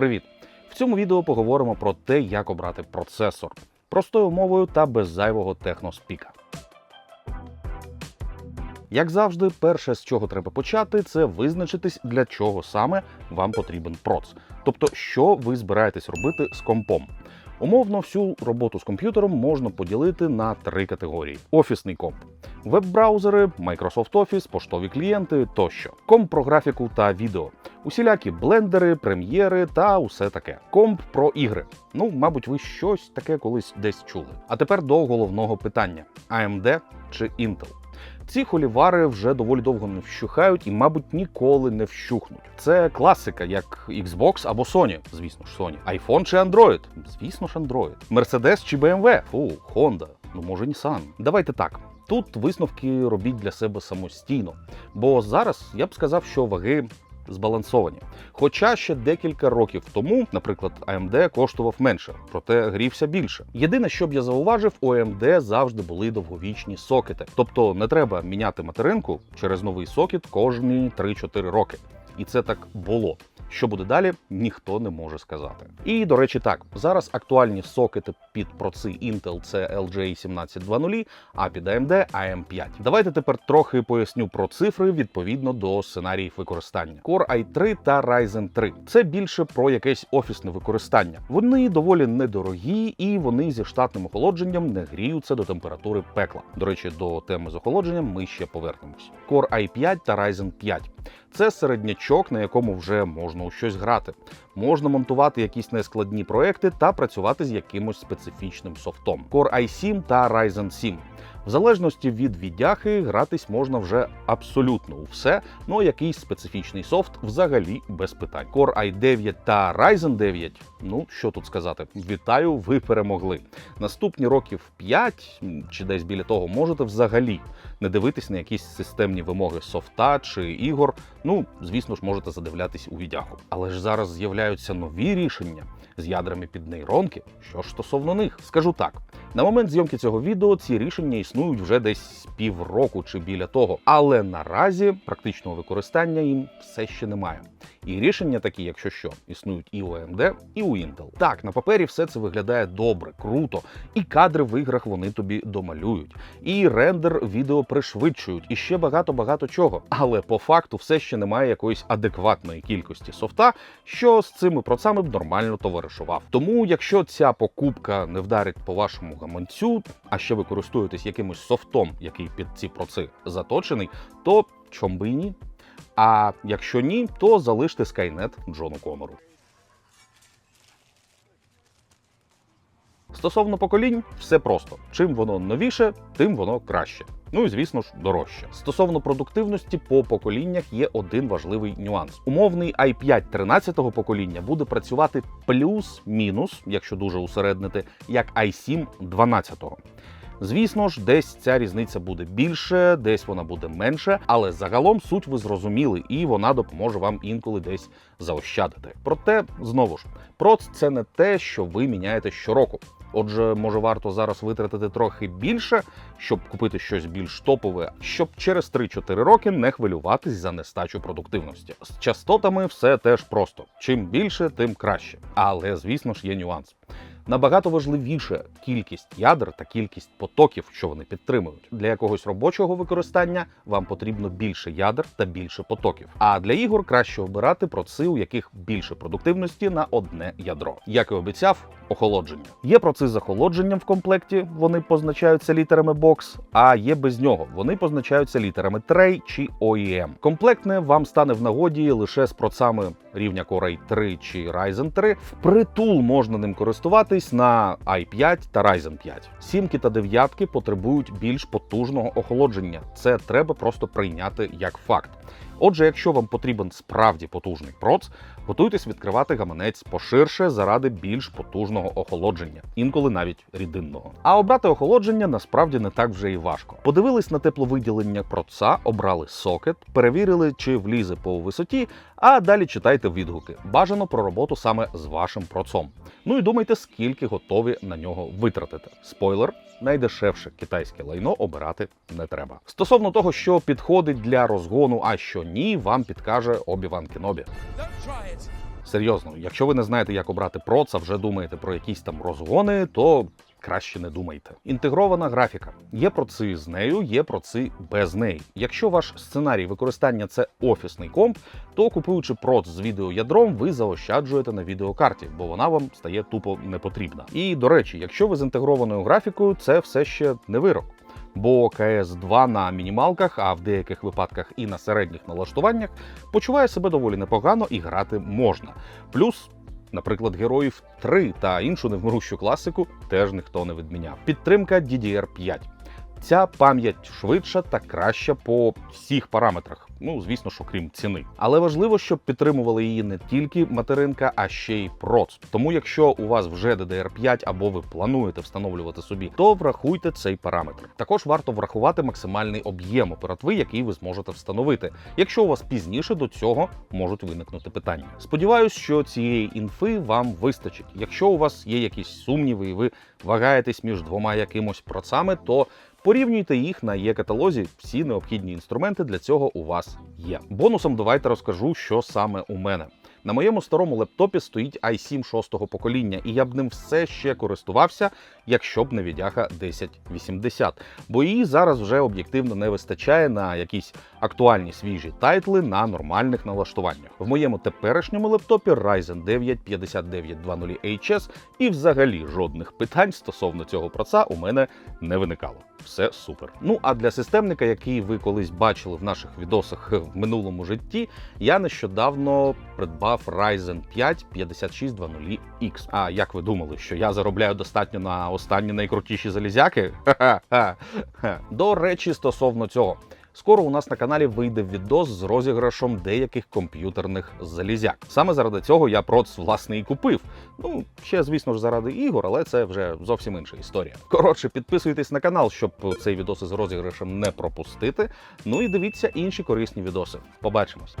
Привіт! В цьому відео поговоримо про те, як обрати процесор простою мовою та без зайвого техноспіка. Як завжди, перше, з чого треба почати, це визначитись, для чого саме вам потрібен проц. Тобто, що ви збираєтесь робити з компом. Умовно, всю роботу з комп'ютером можна поділити на три категорії: офісний комп, веб-браузери, Microsoft Office, поштові клієнти тощо, комп про графіку та відео, усілякі блендери, прем'єри та усе таке. Комп про ігри. Ну, мабуть, ви щось таке колись десь чули. А тепер до головного питання: AMD чи Intel? Ці холівари вже доволі довго не вщухають і, мабуть, ніколи не вщухнуть. Це класика, як Xbox або Sony, звісно ж, Sony. iPhone чи Android? Звісно ж, Android. Mercedes чи BMW? Фу, Honda. Ну може Nissan. Давайте так. Тут висновки робіть для себе самостійно. Бо зараз я б сказав, що ваги збалансовані. Хоча ще декілька років тому, наприклад, AMD коштував менше, проте грівся більше. Єдине, що б я зауважив, у AMD завжди були довговічні сокети. Тобто не треба міняти материнку через новий сокет кожні 3-4 роки. І це так було. Що буде далі, ніхто не може сказати. І до речі, так зараз актуальні сокети під проци Intel це LGA1720, а під AMD AM5. Давайте тепер трохи поясню про цифри відповідно до сценаріїв використання. Core i3 та Ryzen 3 це більше про якесь офісне використання. Вони доволі недорогі і вони зі штатним охолодженням не гріються до температури пекла. До речі, до теми з охолодженням ми ще повернемось. Core i5 та Ryzen 5 це середнячок, на якому вже можна у щось грати. Можна монтувати якісь нескладні проекти та працювати з якимось специфічним софтом. Core i7 та Ryzen 7. В залежності від віддяхи гратись можна вже абсолютно у все, ну якийсь специфічний софт взагалі без питань. Core i9 та Ryzen 9, ну що тут сказати, вітаю, ви перемогли. Наступні років 5 чи десь біля того можете взагалі не дивитись на якісь системні вимоги софта чи ігор. Ну, звісно ж, можете задивлятись у віддяху. Але ж зараз з'являються нові рішення з ядрами під нейронки. Що ж стосовно них, скажу так: на момент зйомки цього відео ці рішення існують вже десь півроку чи біля того, але наразі практичного використання їм все ще немає. І рішення такі, якщо що, існують і у AMD, і у Intel. Так, на папері все це виглядає добре, круто, і кадри в іграх вони тобі домалюють, і рендер відео пришвидшують, і ще багато-багато чого. Але по факту все ще немає якоїсь адекватної кількості софта, що з цими процами б нормально товаришував. Тому, якщо ця покупка не вдарить по вашому гаманцю, а ще ви користуєтесь якимось софтом, який під ці проци заточений, то чом би і ні? А якщо ні, то залиште Skynet Джону Конору. Стосовно поколінь, все просто. Чим воно новіше, тим воно краще. Ну і звісно ж дорожче. Стосовно продуктивності по поколіннях є один важливий нюанс. Умовний i5 13-го покоління буде працювати плюс-мінус, якщо дуже усереднити, як i7 12-го. Звісно ж, десь ця різниця буде більше, десь вона буде менше, але загалом суть ви зрозуміли, і вона допоможе вам інколи десь заощадити. Проте знову ж, проц це не те, що ви міняєте щороку. Отже, може варто зараз витратити трохи більше, щоб купити щось більш топове, щоб через 3-4 роки не хвилюватись за нестачу продуктивності. З частотами все теж просто: чим більше, тим краще. Але звісно ж є нюанс. Набагато важливіше кількість ядер та кількість потоків, що вони підтримують. Для якогось робочого використання вам потрібно більше ядер та більше потоків. А для ігор краще обирати проци, у яких більше продуктивності на одне ядро. Як і обіцяв, охолодження. Є проци з охолодженням в комплекті, вони позначаються літерами бокс, а є без нього. Вони позначаються літерами Tray чи OEM. Комплектне вам стане в нагоді лише з процами рівня Core i3 чи Ryzen 3. Впритул можна ним користуватись на i5 та Ryzen 5. Сімки та дев'ятки потребують більш потужного охолодження. Це треба просто прийняти як факт. Отже, якщо вам потрібен справді потужний проц, готуйтесь відкривати гаманець поширше заради більш потужного охолодження, інколи навіть рідинного. А обрати охолодження насправді не так вже і важко. Подивились на тепловиділення проца, обрали сокет, перевірили, чи влізе по висоті, а далі читайте відгуки. Бажано про роботу саме з вашим процом. Ну і думайте, скільки готові на нього витратити. Спойлер, найдешевше китайське лайно обирати не треба. Стосовно того, що підходить для розгону, а що ні, вам підкаже Обіван Кенобі. Серйозно, якщо ви не знаєте, як обрати проца, вже думаєте про якісь там розгони, то краще не думайте. Інтегрована графіка. Є проци з нею, є проци без неї. Якщо ваш сценарій використання це офісний комп, то купуючи проц з відеоядром, ви заощаджуєте на відеокарті, бо вона вам стає тупо не потрібна. І до речі, якщо ви з інтегрованою графікою, це все ще не вирок. Бо КС 2 на мінімалках, а в деяких випадках і на середніх налаштуваннях почуває себе доволі непогано і грати можна. Плюс, наприклад, героїв 3 та іншу невмирущу класику теж ніхто не відміняв. Підтримка DDR5. Ця пам'ять швидша та краща по всіх параметрах. Ну, звісно, що крім ціни. Але важливо, щоб підтримували її не тільки материнка, а ще й проц. Тому, якщо у вас вже DDR5 або ви плануєте встановлювати собі, то врахуйте цей параметр. Також варто врахувати максимальний об'єм оперативи, який ви зможете встановити, якщо у вас пізніше до цього можуть виникнути питання. Сподіваюсь, що цієї інфи вам вистачить. Якщо у вас є якісь сумніви, і ви вагаєтесь між двома якимось процами, то Порівнюйте їх на є-каталозі. Всі необхідні інструменти для цього у вас є. Бонусом давайте розкажу, що саме у мене. На моєму старому лептопі стоїть i7 шостого покоління, і я б ним все ще користувався, якщо б не відяха 1080. Бо її зараз вже об'єктивно не вистачає на якісь актуальні свіжі тайтли на нормальних налаштуваннях. В моєму теперішньому лептопі Ryzen 9 5920HS і взагалі жодних питань стосовно цього проца у мене не виникало. Все супер. Ну а для системника, який ви колись бачили в наших відосах в минулому житті, я нещодавно придбав Ryzen 5 5600X. А як ви думали, що я заробляю достатньо на останні найкрутіші залізяки? Ха-ха-ха. До речі, стосовно цього. Скоро у нас на каналі вийде відос з розіграшом деяких комп'ютерних залізяк. Саме заради цього я проц власне і купив. Ну, ще, звісно ж, заради ігор, але це вже зовсім інша історія. Коротше, підписуйтесь на канал, щоб цей відос із розіграшем не пропустити. Ну і дивіться інші корисні відоси. Побачимось.